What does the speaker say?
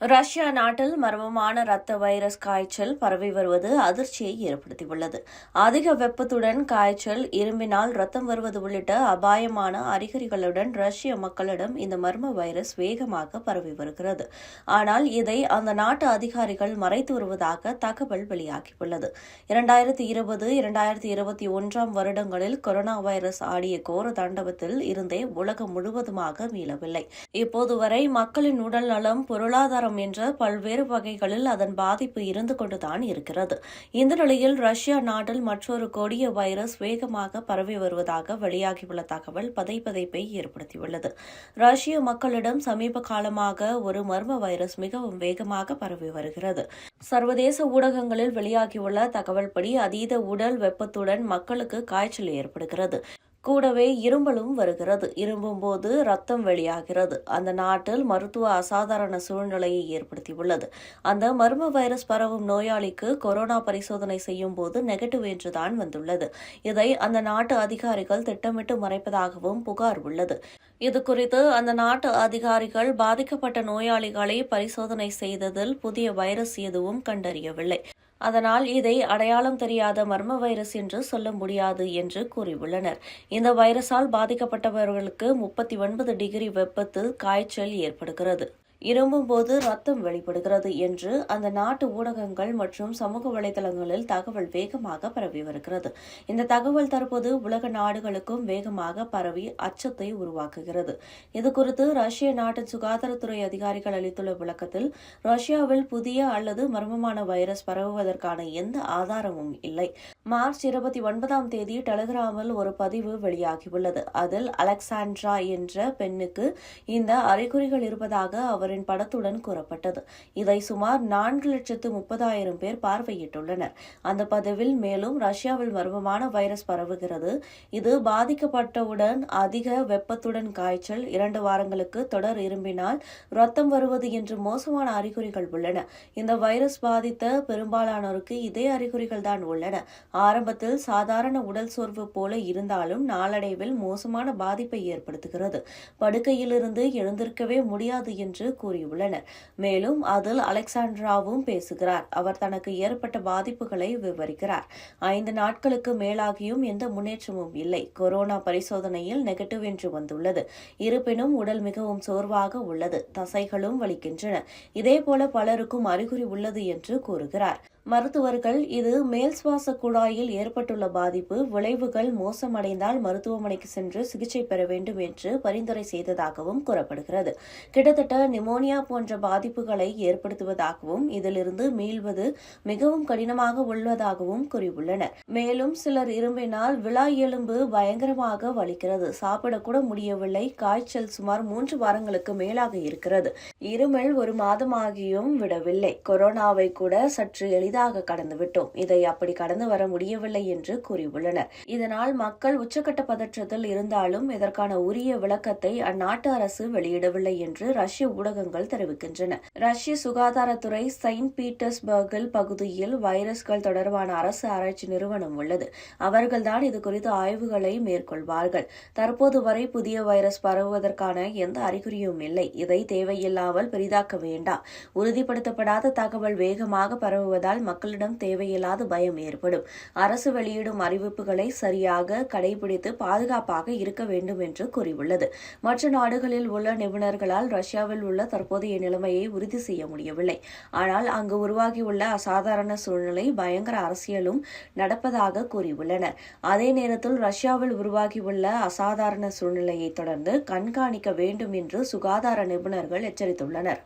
Russia நாட்டில் மர்மமான இரத்த வைரஸ் காய்ச்சல் பரவி வருவது அதிர்ச்சியை ஏற்படுத்தியுள்ளது. அதிக வெப்பத்துடன் காய்ச்சல் இரும்பினால் ரத்தம் வருவது உள்ளிட்ட அபாயமான அறிகுறிகளுடன் ரஷ்ய மக்களிடம் இந்த மர்ம வைரஸ் வேகமாக பரவி வருகிறது. ஆனால் இதை அந்த நாட்டு அதிகாரிகள் மறைத்து வருவதாக தகவல் வெளியாகியுள்ளது. இரண்டாயிரத்தி இருபது இரண்டாயிரத்தி இருபத்தி ஒன்றாம் வருடங்களில் கொரோனா வைரஸ் ஆடிய கோர தாண்டவத்தில் இருந்தே உலகம் முழுவதுமாக மீளவில்லை. இப்போது வரை மக்களின் உடல் நலம் பொருளாதாரம் என்ற பல்வேறு வகைகளில் அதன் பாதிப்பு இருந்து கொண்டுதான் இருக்கிறது. இந்த நிலையில் ரஷ்யா நாட்டில் மற்றொரு கொடிய வைரஸ் வேகமாக பரவி வருவதாக வெளியாகியுள்ள தகவல் பதைப்பதைப்பை ஏற்படுத்தியுள்ளது. ரஷ்ய மக்களிடம் சமீப காலமாக ஒரு மர்ம வைரஸ் மிகவும் வேகமாக பரவி வருகிறது. சர்வதேச ஊடகங்களில் வெளியாகியுள்ள தகவல்படி அதீத உடல் வெப்பத்துடன் மக்களுக்கு காய்ச்சல் ஏற்படுகிறது. கூடவே இரும்பலும் வருகிறது. இரும்பும் போது ரத்தம் வெளியாகிறது. அந்த நாட்டில் மருத்துவ அசாதாரண சூழ்நிலையை ஏற்படுத்தியுள்ளது. அந்த மர்ம வைரஸ் பரவும் நோயாளிக்கு கொரோனா பரிசோதனை செய்யும் போது நெகட்டிவ் என்றுதான் வந்துள்ளது. இதை அந்த நாட்டு அதிகாரிகள் திட்டமிட்டு மறைப்பதாகவும் புகார் உள்ளது. இது குறித்து அந்த நாட்டு அதிகாரிகள் பாதிக்கப்பட்ட நோயாளிகளை பரிசோதனை செய்ததில் புதிய வைரஸ் எதுவும் கண்டறியவில்லை. அதனால் இதை அடையாளம் தெரியாத மர்ம வைரஸ் என்று சொல்ல முடியாது என்று கூறியுள்ளனர். இந்த வைரஸால் பாதிக்கப்பட்டவர்களுக்கு முப்பத்தி ஒன்பது டிகிரி வெப்பத்தில் காய்ச்சல் ஏற்படுகிறது. இரும்பும் போது ரத்தம் வெளிப்படுகிறது என்று அந்த நாட்டு ஊடகங்கள் மற்றும் சமூக வலைதளங்களில் தகவல் வேகமாக பரவி வருகிறது. இந்த தகவல் தற்போது உலக நாடுகளுக்கும் வேகமாக பரவி அச்சத்தை உருவாக்குகிறது. இதுகுறித்து ரஷ்ய நாட்டின் சுகாதாரத்துறை அதிகாரிகள் அளித்துள்ள விளக்கத்தில் ரஷ்யாவில் புதிய அல்லது மர்மமான வைரஸ் பரவுவதற்கான எந்த ஆதாரமும் இல்லை. மார்ச் இருபத்தி ஒன்பதாம் தேதி டெலிகிராமில் ஒரு பதிவு வெளியாகியுள்ளது. அதில் அலெக்சாண்ட்ரா என்ற பெண்ணுக்கு இந்த அறிகுறிகள் இருப்பதாக அவரின் படத்துடன் கூறப்பட்டது. இதை சுமார் நான்கு லட்சத்து முப்பதாயிரம் பேர் பார்வையிட்டுள்ளனர். அந்த பதிவில் மேலும் ரஷ்யாவில் மர்மமான வைரஸ் பரவுகிறது. இது பாதிக்கப்பட்டவுடன் அதிக வெப்பத்துடன் காய்ச்சல் இரண்டு வாரங்களுக்கு தொடர் இரும்பினால் ரத்தம் வருவது என்று மோசமான அறிகுறிகள் உள்ளன. இந்த வைரஸ் பாதித்த பெரும்பாலானோருக்கு இதே அறிகுறிகள் தான் உள்ளன. ஆரம்பத்தில் சாதாரண உடல் சோர்வு போல இருந்தாலும் நாளடைவில் மோசமான பாதிப்பை ஏற்படுத்துகிறது. படுக்கையிலிருந்து எழுந்திருக்கவே முடியாது என்று கூறியுள்ளனர். மேலும் அதில் அலெக்சாண்ட்ராவும் பேசுகிறார். அவர் தனக்கு ஏற்பட்ட பாதிப்புகளை விவரிக்கிறார். ஐந்து நாட்களுக்கு மேலாகியும் எந்த முன்னேற்றமும் இல்லை. கொரோனா பரிசோதனையில் நெகட்டிவ் என்று வந்துள்ளது. இருப்பினும் உடல் மிகவும் சோர்வாக உள்ளது. தசைகளும் வலிக்கின்றன. இதேபோல பலருக்கும் அறிகுறி உள்ளது என்று கூறுகிறார். மருத்துவர்கள் இது மேல் சுவாச குழாயில் ஏற்பட்டுள்ள பாதிப்பு விளைவுகள் மோசமடைந்தால் மருத்துவமனைக்கு சென்று சிகிச்சை பெற வேண்டும் என்று பரிந்துரை செய்ததாகவும் கூறப்படுகிறது. கிட்டத்தட்ட நிமோனியா போன்ற பாதிப்புகளை ஏற்படுத்துவதாகவும் இதிலிருந்து மீள்வது மிகவும் கடினமாக உள்ளதாகவும் கூறியுள்ளனர். மேலும் சிலர் இரும்பினால் விழா எலும்பு பயங்கரமாக வலிக்கிறது. சாப்பிடக்கூட முடியவில்லை. காய்ச்சல் சுமார் மூன்று வாரங்களுக்கு மேலாக இருக்கிறது. இருமல் ஒரு மாதமாகியும் விடவில்லை. கொரோனாவை கூட சற்று எளிதாக எளிதாக கடந்துவிட்டோம் இதை அப்படி கடந்து வர முடியவில்லை என்று கூறியுள்ளனர். இதனால் மக்கள் உச்சக்கட்ட பதற்றத்தில் இருந்தாலும் இதற்கான உரிய விளக்கத்தை அந்நாட்டு அரசு வெளியிடவில்லை என்று ரஷ்ய ஊடகங்கள் தெரிவிக்கின்றன. ரஷ்ய சுகாதாரத்துறை செயின்ட் பீட்டர்ஸ்பர்கில் பகுதியில் வைரஸ்கள் தொடர்பான அரசு ஆராய்ச்சி நிறுவனம் உள்ளது. அவர்கள்தான் இது குறித்து ஆய்வுகளை மேற்கொள்வார்கள். தற்போது வரை புதிய வைரஸ் பரவுவதற்கான எந்த அறிகுறியும் இல்லை. இதை தேவையில்லாமல் பெரிதாக்க வேண்டாம். உறுதிப்படுத்தப்படாத தகவல் வேகமாக பரவுவதால் மக்களிடம் தேவையில்லாத பயம் ஏற்படும். அரசு வெளியிடும் அறிவிப்புகளை சரியாக கடைபிடித்து பாதுகாப்பாக இருக்க வேண்டும் என்று கூறியுள்ளது. மற்ற நாடுகளில் உள்ள நிபுணர்களால் ரஷ்யாவில் உள்ள தற்போதைய நிலைமையை உறுதி செய்ய முடியவில்லை. ஆனால் அங்கு உருவாகியுள்ள அசாதாரண சூழ்நிலை பயங்கர அரசியலும் நடப்பதாக கூறியுள்ளனர். அதே நேரத்தில் ரஷ்யாவில் உருவாகியுள்ள அசாதாரண சூழ்நிலையை தொடர்ந்து கண்காணிக்க வேண்டும் என்று சுகாதார நிபுணர்கள் எச்சரித்துள்ளனர்.